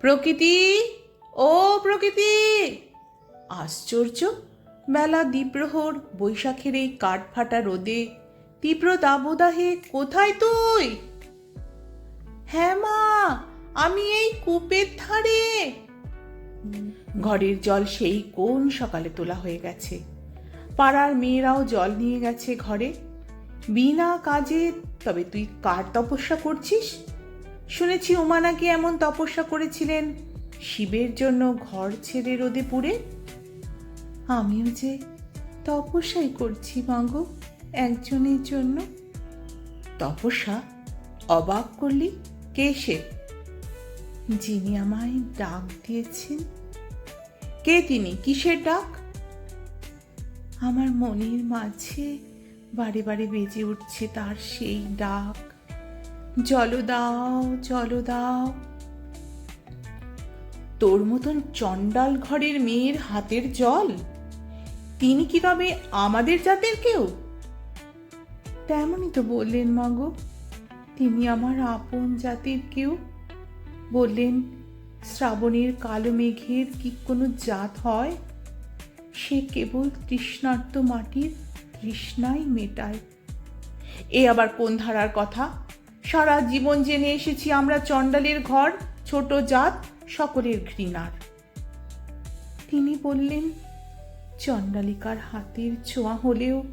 প্রকৃতি, ও প্রকৃতি। আশ্চর্য বেলা দ্বীপ্রহর বৈশাখের এই কাঠ ফাটা রোদে, তীব্র দাবদাহে কোথায় তুই? হ্যাঁ মা, আমি এই কূপের ধারে। ঘরের জল সেই কোন সকালে তোলা হয়ে গেছে? পাড়ার মেয়েরাও জল নিয়ে গেছে ঘরে। বিনা কাজে তবে তুই কার তপস্যা করছিস? শুনেছি উমা নাকি এমন তপস্যা করেছিলেন। শিবের জন্য ঘর ছেড়ে রোদে পুড়ে? আমিও যে তপস্যাই করছি মাগো একজনের জন্য। তপস্যা অবাক করলি কে সে? যিনি আমায় ডাক দিয়েছেন। কে তিনি? কিসের ডাক? আমার মনের মাঝে বারে বারে বেজে উঠছে তার সেই ডাক। জল দাও জল দাও। তোর মতন চণ্ডাল ঘরের মেয়ের হাতের জল? তিনি কি তবে আমাদের জাতের কেউ? তেমনই তো বললেন মাগো তিনি আমার আপন জাতির কেউ। বললেন, শ্রাবণের কালো মেঘের কি কোনো জাত হয়? সে কেবল তৃষ্ণার্ত মাটির তৃষ্ণাই মেটায়। এ আবার কোন ধারার কথা? সারা জীবন জেনে এসেছি আমরা চণ্ডালের ঘর, ছোট জাত, সকলের ঘৃণার। তিনি বললেন, চণ্ডালিকার হাতের ছোঁয়া হলেও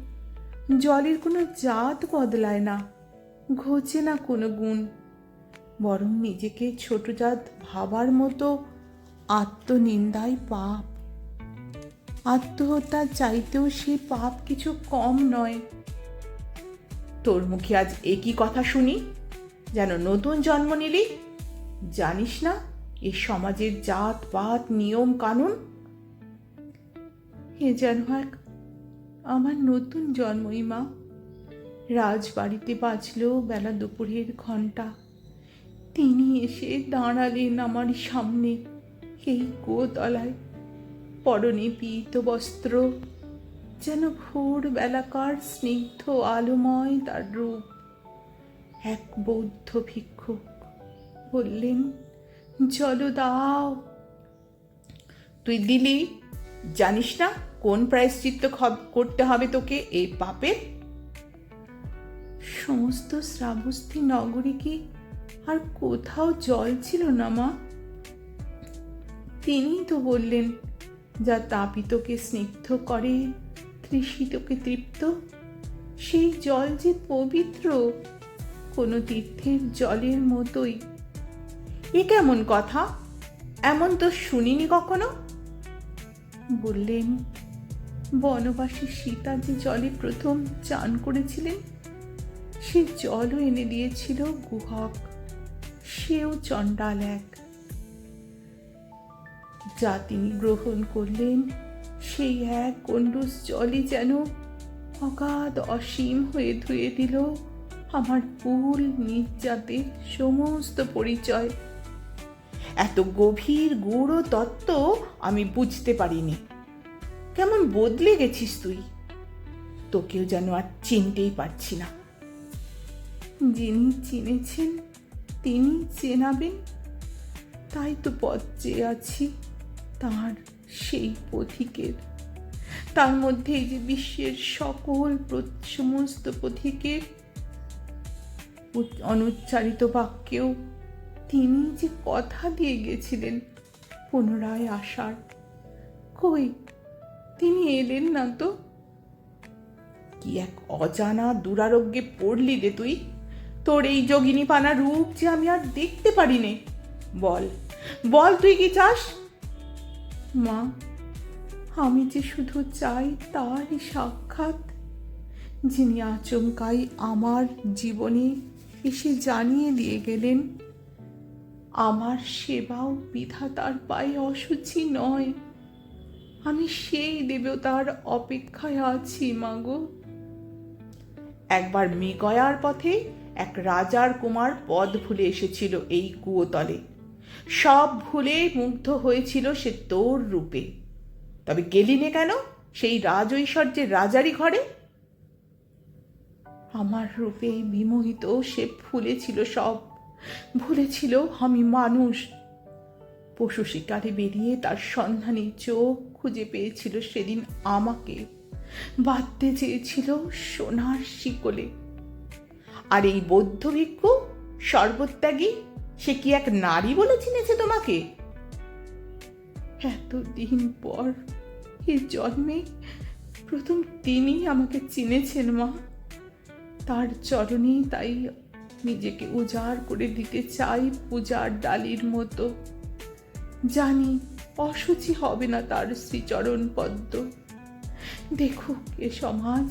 জলের কোনো জাত বদলায় না, ঘোচে না কোনো গুণ। বরং নিজেকে ছোট জাত ভাবার মতো আত্মনিন্দাই পাপ। আত্মহত্যা চাইতেও সে পাপ কিছু কম নয়। তোর মুখে আজ একই কথা শুনি? যেন নতুন জন্ম নিলি। জানিস না, এ সমাজের জাত, পাত, নিয়ম, কানুন? এ যেন এক আমার নতুন জন্মই মা। রাজবাড়িতে বাজল বেলা দুপুরের ঘণ্টা তিনি এসে দাঁড়ালেন আমার সামনে, এই গোতলায়। পরনে পীত বস্ত্র, যেন ভোর বেলাকার স্নিগ্ধ আলোময় তার রূপ। এক বৌদ্ধ ভিক্ষুক বললেন জল দাও। তুই দিলি? জানিস না কোন প্রায়শ্চিত্ত করতে হবে তোকে এই পাপের? সমস্ত শ্রাবস্তী নগরী কি আর কোথাও জল ছিল না মা? তিনিই তো বললেন, যা তাপিতকে স্নিগ্ধ করে, তৃষিতকে তৃপ্ত, সেই জল যে পবিত্র কোনো তীর্থের জলের মতোই। এ কেমন কথা? এমন তো শুনিনি কখনো? বললেন, বনবাসী সীতা যে জলে প্রথম চান করেছিলেন, সে জলও এনে দিয়েছিল গুহক, সেও চণ্ডাল এক। যা তিনি গ্রহণ করলেন, সেই এক কণ্ডুস জলই যেন অগাধ অসীম হয়ে ধুয়ে দিল। আমার ভুল নির্যাতের সমস্ত পরিচয়। এত গভীর গূঢ় তত্ত্ব আমি বুঝতে পারিনি। কেমন বদলে গেছিস তুই? তোকেও যেন আর চিনতেই পারছি না। যিনি চিনেছেন, তিনি চেনাবেন। তাই তো পথ চেয়ে আছি তার সেই পথিকের। তার মধ্যে যে বিশ্বের সকল সমস্ত পথিকের অনুচ্চারিত বাক্যেও তিনি যে কথা দিয়ে গেছিলেন পুনরায় আসার। কই, তিনি এলেন না তো? কি এক অজানা দুরারোগ্যে পড়লি রে তুই? তোর এই যোগিনী পানা রূপ যে আমি আর দেখতে পারি নে বল বল তুই কি চাস? মা, আমি যে শুধু চাই তারই সাক্ষাৎ, যিনি আচমকাই আমার জীবনে এসে জানিয়ে দিয়ে গেলেন, আমার সেবাও বিধাতার পায়ে অসুচি নয়। আমি সেই দেবতার অপেক্ষায় আছি মাগো একবার মেগয়ার পথে এক রাজার কুমার পদ ভুলে এসেছিল এই কুয়োতলে। সব ভুলে মুগ্ধ হয়েছিল সে তোর রূপে। তবে গেলিনে কেন? সেই রাজ ঐশ্বর্যের রাজারই ঘরে আমার রূপে বিমোহিত সে ভুলেছিল সব। ভুলেছিল আমি মানুষ। পশু শিকারে বেরিয়ে তার সন্ধানী চোখ খুঁজে পেয়েছিল সেদিন আমাকে। বাঁধতে চেয়েছিল সোনার শিকলে। আর এই বৌদ্ধ ভিক্ষু, সর্বত্যাগী, সে কি এক নারী বলে চিনেছে তোমাকে? এতদিন পর এই জন্মে প্রথম তিনি আমাকে চিনেছেন মা। তার চরণেই তাই নিজেকে উজাড় করে দিতে চাই পূজার ডালির মতো। জানি অসুচি হবে না তার শ্রীচরণ পদ্ম। দেখুক এ সমাজ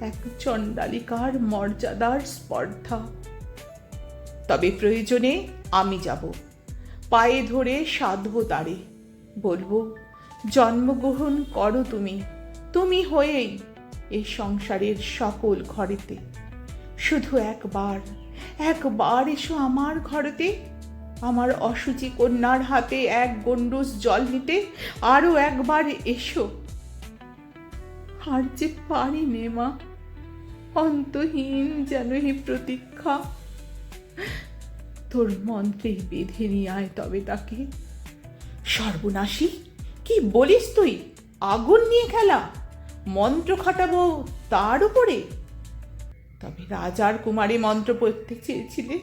এক চণ্ডালিকার মর্যাদার স্পর্ধা। তবে প্রয়োজনে আমি যাব, পায়ে ধরে সাধব তারে বলব, জন্মগ্রহণ করো তুমি তুমি হয়েই এই সংসারের সকল ঘরেতে। শুধু একবার একবার এসো আমার ঘরেতে। আমার অসুচি কন্যার হাতে এক গন্ডুস জল নিতে আরও একবার এসো। আর যে পারি নে মা, অন্তহীন যেন এই প্রতীক্ষা। তোর মন্ত্রে বেঁধে নিয়ে আয় তবে তাকে। সর্বনাশী, কি বলিস তুই? আগুন নিয়ে খেলা। মন্ত্র খাটাবো তার উপরে। তবে রাজার কুমারী মন্ত্র পড়তে চেয়েছিলে,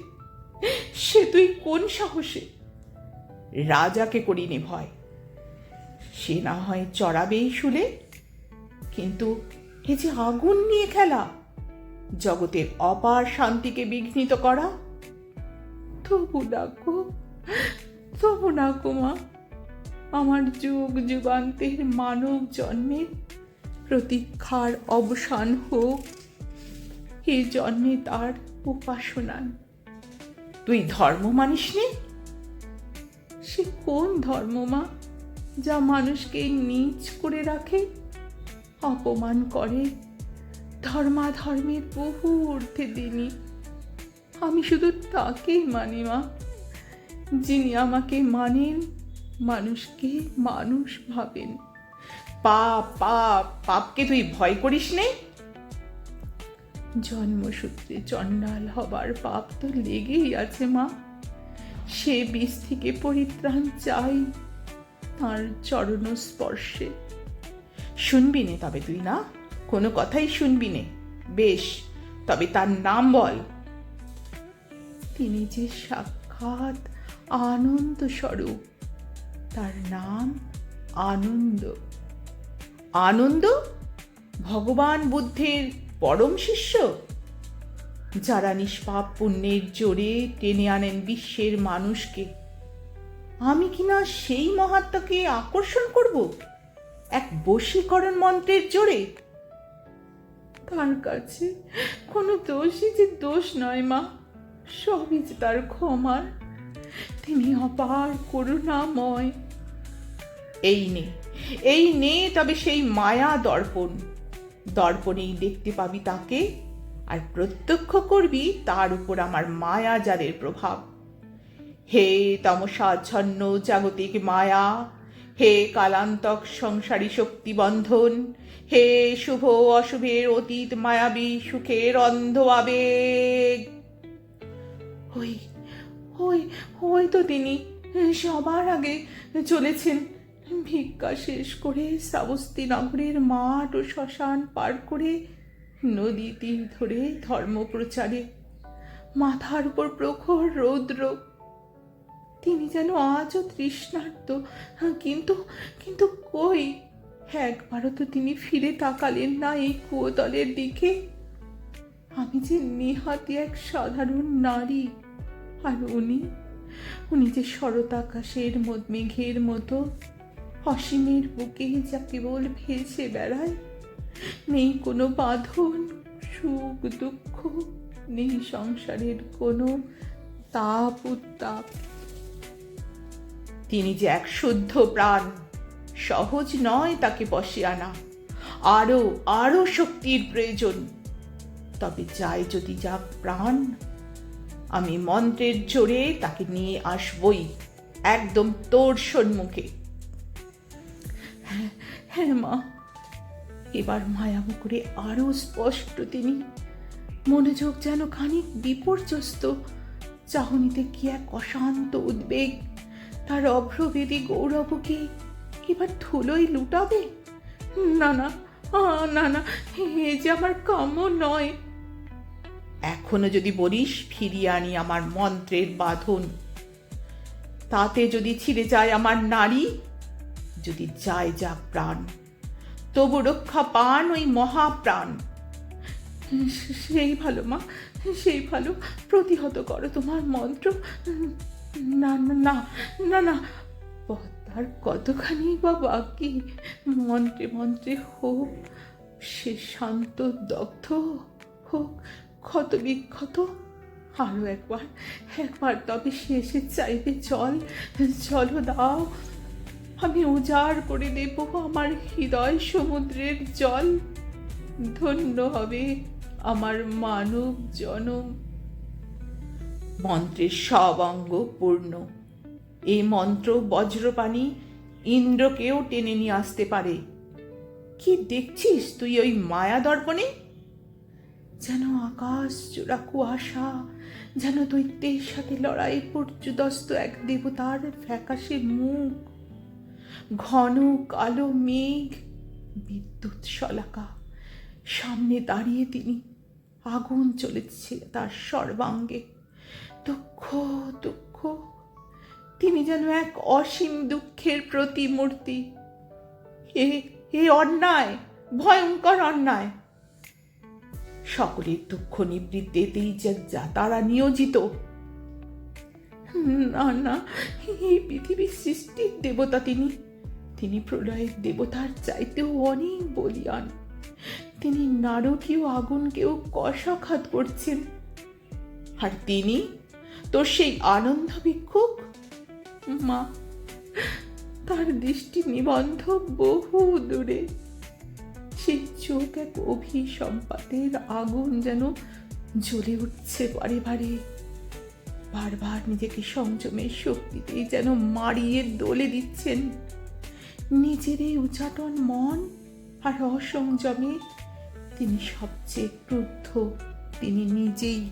সে তুই কোন সাহসে? রাজাকে করিনি ভয়। সে না হয় চড়াবেই শুলে, কিন্তু এ যে আগুন নিয়ে খেলা, জগতের অপার শান্তিকে বিঘ্নিত করা। তবু ডাকো তবু ডাকো মা, আমার যুগ যুগান্তের মানব জন্মের প্রতীক্ষার অবসান হোক। এ জন্মে তার উপাসনান তুই ধর্ম মানিস নে? সে কোন ধর্ম মা যা মানুষকে নীচ করে রাখে অপমান করে? ধর্মাধর্মের বহু ঊর্ধ্বে দিনই আমি শুধু তাকেই মানি মা যিনি আমাকে মানেন মানুষকে মানুষ ভাবেন। পাপ পাপ পাপকে তুই ভয় করিস নে? জন্মসূত্রে চণ্ডাল হবার পাপ তো লেগেই আছে মা। সে বিষ থেকে পরিত্রাণ চাই, তার চরণ স্পর্শে। শুনবি নে তবে তুই না, কোনো কথাই শুনবি নে। বেশ, তবে তার নাম বল। তিনি যে সাক্ষাৎ আনন্দ স্বরূপ, তার নাম আনন্দ। আনন্দ? ভগবান বুদ্ধের পরম শিষ্য? যারা নিষ্পাপ পুণ্যের জোরে টেনে আনেন বিশ্বের মানুষকে, আমি কিনা সেই মহাত্মাকে আকর্ষণ করব? এক বশীকরণ মন্ত্রের জোরে? তার কাছে কোনো দোষই যে দোষ নয় মা, সবই যে তার ক্ষমার। তিনি অপার করুণাময়। এই নে এই নে তবে সেই মায়া দর্পণ। দর্পণেই দেখতে পাবি তাকে, আর প্রত্যক্ষ করবি তার উপর আমার মায়া যাদের প্রভাব। হে তমসাচ্ছন্ন জাগতিক মায়া, হে কালান্তক সংসারী শক্তি বন্ধন, হে শুভ অশুভের অতীত মায়াবী সুখের অন্ধ আবেগ। ওই ওই ওই তো তিনি, সবার আগে চলেছেন। ভিক্ষা শেষ করে শ্রাবস্তি নগরের মাঠ ও শ্মশান পার করে নদী তীর ধরে ধর্ম প্রচারে মাথার উপর প্রখর রৌদ্র। তিনি যেন আজও তৃষ্ণার্ত। কিন্তু কিন্তু কই? একবারও তো তিনি ফিরে তাকালেন না এই কুয়োতলের দিকে। আমি যে নেহাতি এক সাধারণ নারী। আর উনি উনি যে শরতাকাশের মদ- মেঘের মতো। অসীমের বুকে যা কেবল ভেসে বেড়ায়, নেই কোনো বাঁধন, সুখ, দুঃখ, নেই সংসারের কোনো তাপ উত্তাপ। তিনি যে এক শুদ্ধ প্রাণ, সহজ নয় তাকে বসে আনা আরও আরও শক্তির প্রয়োজন। তবে যায় যদি যা প্রাণ, আমি মন্ত্রের জোরে তাকে নিয়ে আসবই, একদম তোর সম্মুখে হ্যাঁ হ্যাঁ মা। এবার মায়ামুকুরে আরও স্পষ্ট তিনি। মনোযোগ যেন খানিক বিপর্যস্ত। চাহনিতে কি এক অশান্ত উদ্বেগ। তার অভ্রবেদী গৌরবকে এবার ধুলোই লুটাবে? না না না না, এ যে আমার কাম্য নয়। এখনও যদি বলিস, ফিরিয়ে আনি আমার মন্ত্রের বাঁধন। তাতে যদি ছিঁড়ে যায় আমার নারী যদি যায় যা প্রাণ, তবু রক্ষা পান ওই মহাপ্রাণ। সেই ভালো, মা, সেই ভালো। প্রতিহত করো তোমার মন্ত্র। না না না না না। পদ্মার কতখানি বা বাকি? মন্ত্রে মন্ত্রে হোক, সে শান্ত, দগ্ধ হোক, ক্ষত বিক্ষত। আরও একবার একবার তবে সে এসে চাইবে জল। জল দাও। আমি উজাড় করে দেব আমার হৃদয় সমুদ্রের জল। ধন্য হবে আমার মানব জনম। মন্ত্রের সব অঙ্গ পূর্ণ। এই মন্ত্র বজ্রপাণি ইন্দ্রকেও টেনে নিয়ে আসতে পারে। কি দেখছিস তুই ওই মায়া দর্পণে? যেন আকাশ জোড়া কুয়াশা, যেন দৈত্যের সাথে লড়াই পর্যুদস্ত এক দেবতার ফ্যাকাশে মুখ। ঘন কালো মেঘ, বিদ্যুৎ শলাকা। সামনে দাঁড়িয়ে তিনি আগুন চলেছে তার সর্বাঙ্গে। দুঃখ দুঃখ। তিনি যেন এক অসীম দুঃখের প্রতিমূর্তি। এ এ অন্যায়, ভয়ঙ্কর অন্যায়। সকলের দুঃখ নিবৃত্তিতেই যে যা তারা নিয়োজিত। না না এই পৃথিবীর সৃষ্টির দেবতা তিনি তিনি প্রলয়ের দেবতার চাইতেও অনেক বলিয়ান। তিনি নারকীয় আগুনকেও কষাঘাত করছেন। আর তিনি তোর সেই আনন্দ ভিক্ষুক মা, তার দৃষ্টি নিবন্ধ বহু দূরে। সেই চোখ এক অভিসম্পাতের আগুন যেন জ্বলে উঠছে বারে বারে। বারবার নিজেকে সংযমের শক্তিতেই যেন মারিয়ে দোলে দিচ্ছেন। নিজেরই উচাটন মন আর অসংযমে তিনি সবচেয়ে ক্রুদ্ধ, তিনি নিজেই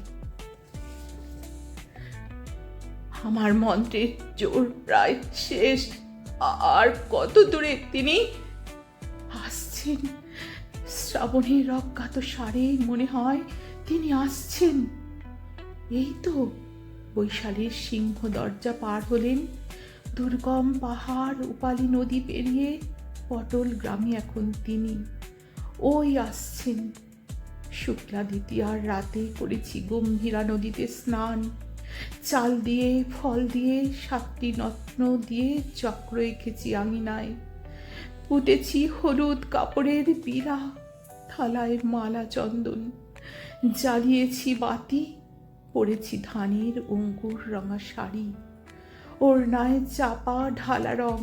আমার মন্ত্রের জোর প্রায় শেষ। আর কত দূরে তিনি আসছেন? শ্রাবণের অজ্ঞাত সারে মনে হয় তিনি আসছেন। এই তো বৈশালীর সিংহ দরজা পার হলেন। দুর্গম পাহাড় উপালি নদী পেরিয়ে পটল গ্রামে এখন তিনি। ওই আসছেন। শুক্লা দ্বিতীয়ার রাতে করেছি গম্ভীরা নদীতে স্নান। চাল দিয়ে, ফল দিয়ে, সাতটি নত্ন দিয়ে চক্র এঁকেছি আঙিনায় পুঁতেছি হলুদ কাপড়ের বিড়া, থালায় মালা চন্দন। জ্বালিয়েছি বাতি, পরেছি ধানের অঙ্কুর রঙা শাড়ি। ওড়নায় চাপা ঢালা রং।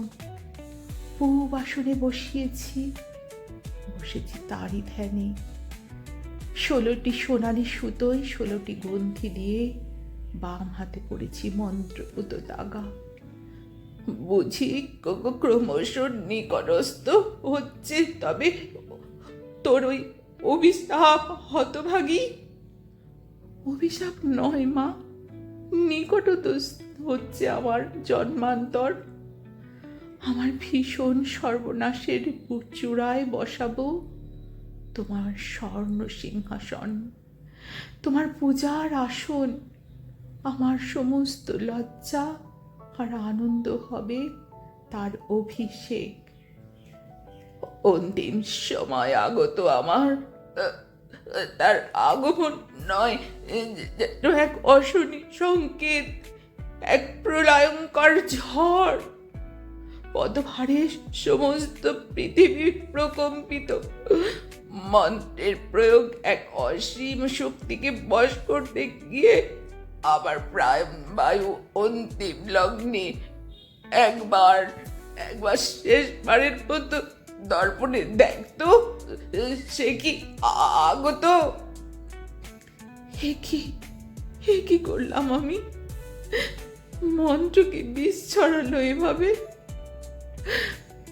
পু বাসনে বসিয়েছি, বসেছি তারই ধ্যানে। ষোলোটি সোনালি সুতোয়, ষোলোটি গ্রন্থি দিয়ে বাম হাতে পড়েছি মন্ত্রপুত দাগা। বুঝি ক্রমশ নিকটস্থ হচ্ছে, তবে তোর ওই অভিশাপ হতভাগী? অভিশাপ নয় মা নিকটত হচ্ছে আমার জন্মান্তর। আমার ভীষণ সর্বনাশের চূড়ায় বসাবো তোমার স্বর্ণ সিংহাসন। তোমার পূজার আসন, আমার সমস্ত লজ্জা আর আনন্দ হবে তার অভিষেক। অন্তিম সময় আগত আমার, তার আগমন নয় এক অশনি সংকেত। এক প্রলয়ঙ্কর ঝড়। পদভারে সমস্ত পৃথিবী প্রকম্পিত। মন্ত্রের প্রয়োগ এক অসীম শক্তিকে বশ করতে গিয়ে আবার প্রায় বায়ু অন্তিম লগ্নে একবার একবার শেষবারের মতো দর্পণে দেখতো। সে কি আগত? হে কি হে কি করলাম আমি? মন্ত্রকে বিষ ছড়ালো এভাবে।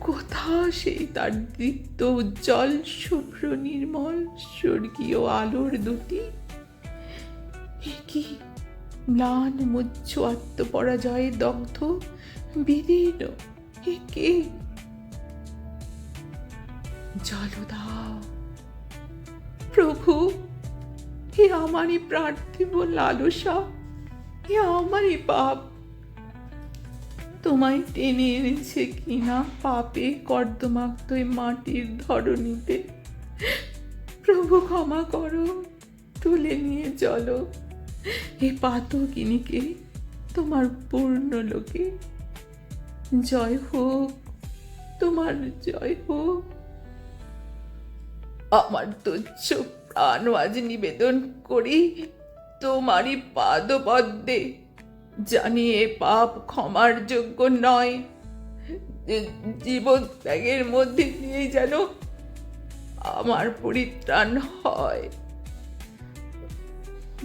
কোথা সেই তার দীপ্ত, উজ্জ্বল, শুভ্র, নির্মল, স্বর্গীয় আলোর দুটি। এ কি? ম্লান, মুচ্ছ, আত্মপরাজয়ে, দগ্ধ, বিদীর্ণ, এ কে? জল প্রভু, হে আমারই পার্থিব লালসা, হে আমারই পাপ। তোমায় টেনে এনেছে কিনা পাপে কর্দমাক্ত মাটির ধরণীতে। প্রভু ক্ষমা করো, তুলে নিয়ে চলো। এ পাতকিনীকে, তোমার পূর্ণ লোকে। জয় হোক, তোমার জয় হোক। আমার তুচ্ছ প্রাণ আজ নিবেদন করি, তোমারই পাদপদ্মে। জানি এ পাপ ক্ষমার যোগ্য নয়। যে- জীবন ত্যাগের মধ্যে দিয়ে যেন আমার পরিত্রাণ হয়।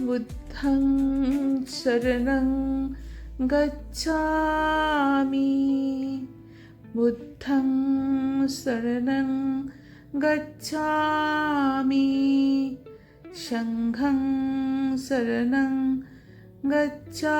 বুদ্ধং শরণং গচ্ছামি। বুদ্ধং শরণং গচ্ছামি। সংঘং শরণং गच्छामि